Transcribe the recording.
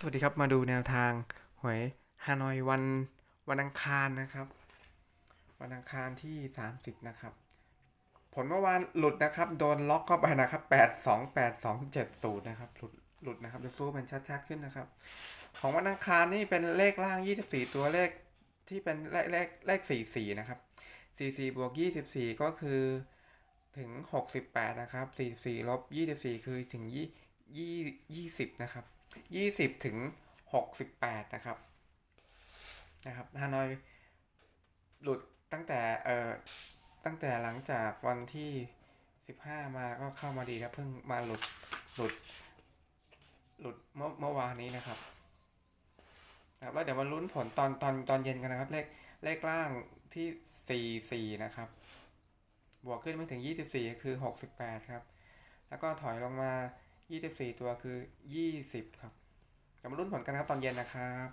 สวัสดีครับมาดูแนวทางหวยฮานอยวันวันอังคารนะครับ วันอังคารที่ 30 นะครับ ผลเมื่อวานหลุดนะครับ โดนล็อกเข้าไปนะครับ 8 2 8 2 7 0 นะครับ หลุดหลุดนะครับจะสู้เป็นชัดๆขึ้นนะครับ ของวันอังคารนี่เป็นเลขล่าง 24 ตัวเลขที่เป็นเลขเลขเลข44 นะครับ 44บวก24 ก็คือถึง 68 นะครับ 44ลบ24 คือถึง 20 20นะครับ ยี่สิบถึงหกสิบแปดนะครับนะครับฮานอยหลุดตั้งแต่เอ่อตั้งแต่หลังจากวันที่สิบห้ามาก็เข้ามาดีครับเพิ่งมาหลุดหลุดหลุดเมื่อเมื่อวานนี้นะครับนะครับแล้วเดี๋ยวมาลุ้นผลตอนตอนตอนเย็นกันนะครับ เลขเลขล่างที่สี่สี่นะครับ บวกขึ้นไม่ถึงยี่สิบสี่คือหกสิบแปดครับ แล้วก็ถอยลงมา 24 ตัวคือ 20 ครับ กลับมารุ่นผลกันครับตอนเย็นนะครับ